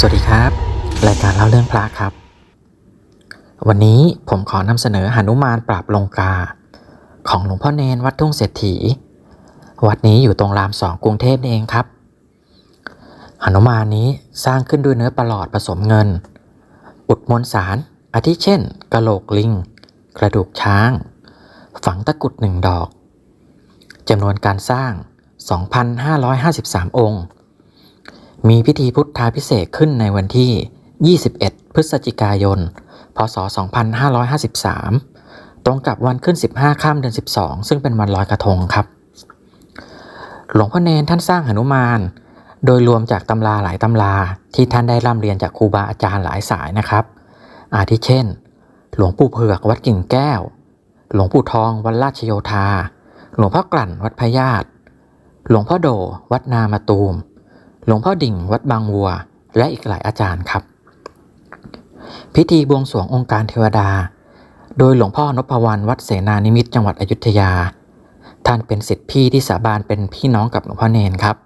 สวัสดีครับ รายการเล่าเรื่องพระครับ วันนี้ผมขอนำเสนอหนุมานปราบลงกา ของหลวงพ่อเนนวัดทุ่งเศรษฐี วัดนี้อยู่ตรงรามสองกรุงเทพนี่เองครับหนุมานนี้สร้างขึ้นด้วยเนื้อประหลอดผสมเงิน อุดมวลสาร อาทิเช่น กระโหลกลิง กระดูกช้าง ฝังตะกรุดหนึ่งดอกจำนวนการสร้าง 2,553 องค์ มีพิธีพุทธาพิเศษขึ้นในวันที่ 21 พฤศจิกายน พศ 2553 ตรงกับวันขึ้น 15 ข้ามเดือน 12 ซึ่งเป็นวันลอยกระทงครับ หลวงพ่อเนนท่านสร้างหนุมาน โดยรวมจากตำราหลายตำราที่ท่านได้ร่ำเรียนจากครูบาอาจารย์หลายสายนะครับ อาทิเช่น หลวงปู่เผือกวัดกิ่งแก้ว หลวงปู่ทองวัดราชโยธา หลวงพ่อกลั่นวัดพญาตหลวงพ่อโดวัดนามาตูม หลวงพ่อดิ่งวัดบางวัว และอีกหลายอาจารย์ครับ พิธีบวงสรวงองค์การเทวดา โดยหลวงพ่อนพวรรณวัดเสนานิมิตจังหวัดอยุธยา ท่านเป็นศิษย์พี่ที่สาบานเป็นพี่น้องกับหลวงพ่อเนนครับ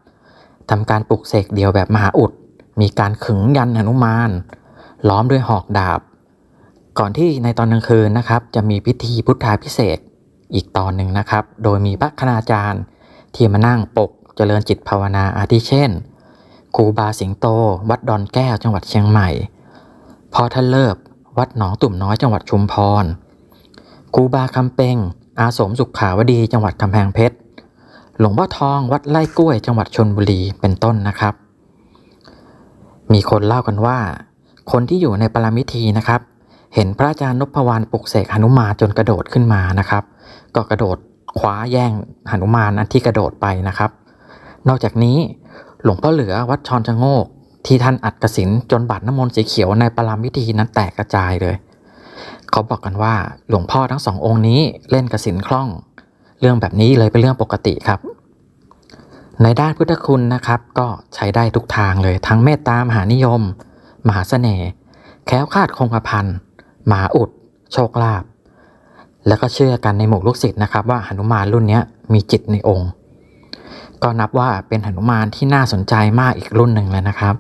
ทำการปลุกเสกเดียวแบบมหาอุด มีการขึงยันหนุมาน ล้อมด้วยหอกดาบ ก่อนที่ในตอนกลางคืนนะครับ จะมีพิธีพุทธาพิเศษอีกตอนหนึ่งนะครับ โดยมีพระคณาจารย์ที่มานั่งปกเจริญจิตภาวนาอาทิเช่น ครูบาสิงโต วัดดอนแก้วจังหวัดเชียงใหม่ พ่อท่านเลิบวัดหนองตุ่มน้อยจังหวัดชุมพรครูบาคำเปงอาสมสุขขาวดีจังหวัดกำแพงเพชร หลวงพ่อทองวัดไร่กล้วย จังหวัดชนบุรีเป็นต้นนะครับ มีคนเล่ากันว่า คนที่อยู่ในปรามิธีนะครับ เห็นพระอาจารย์นพวรรณปลุกเสกหนุมานจนกระโดดขึ้นมานะครับ ก็กระโดดคว้าแย่งหนุมานอันที่กระโดดไปนะครับ นอกจากนี้ หลวงพ่อเหลือวัดชอนชะโงก ที่ท่านอัดกระสินจนบาดน้ำมนต์สีเขียวในปรามวิธีนั้นแตกกระจายเลย เขาบอกกันว่าหลวงพ่อทั้งสององค์นี้เล่นกระสินคล่อง เรื่องแบบนี้เลยเป็นเรื่องปกติครับ ในด้านพุทธคุณนะครับ ก็ใช้ได้ทุกทางเลยทั้งเมตตามหานิยม มหาเสน่ห์แคล้วคลาดคงกระพันมหาอุด โชคลาภแล้วก็เชื่อกันในหมู่ลูกศิษย์นะครับ ว่าหนุมานรุ่นนี้มีจิตในองค์ ก็นับว่าเป็นหนุมานที่น่าสนใจมากอีกรุ่นหนึ่งเลยนะครับ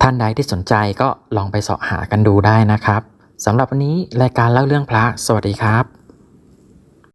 ท่านใดที่สนใจก็ลองไปเสาะหากันดูได้นะครับสำหรับวันนี้รายการเล่าเรื่องพระ สวัสดีครับ